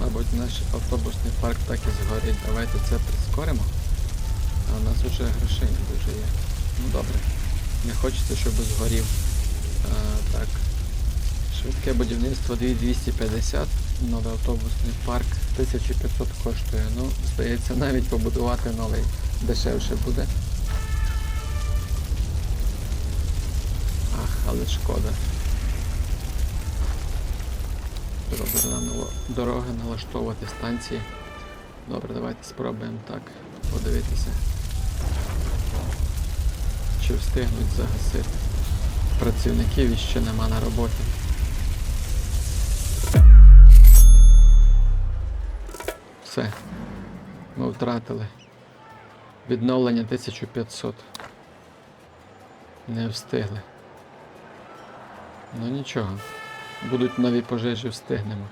Мабуть, наш автобусний парк так і згорить. Давайте це прискоримо. А у нас вже грошей не дуже є. Ну добре. Не хочеться, щоб згорів. А, так. Швидке будівництво 2250, новий автобусний парк 1500 коштує. Ну, здається, навіть побудувати новий дешевше буде. Ах, але шкода. Треба дороги налаштовувати станції. Добре, давайте спробуємо так подивитися. Чи встигнуть загасити. Працівників іще нема на роботі. Все. Ми втратили. Відновлення 1500. Не встигли. Ну нічого. Будуть нові пожежі, встигнемо.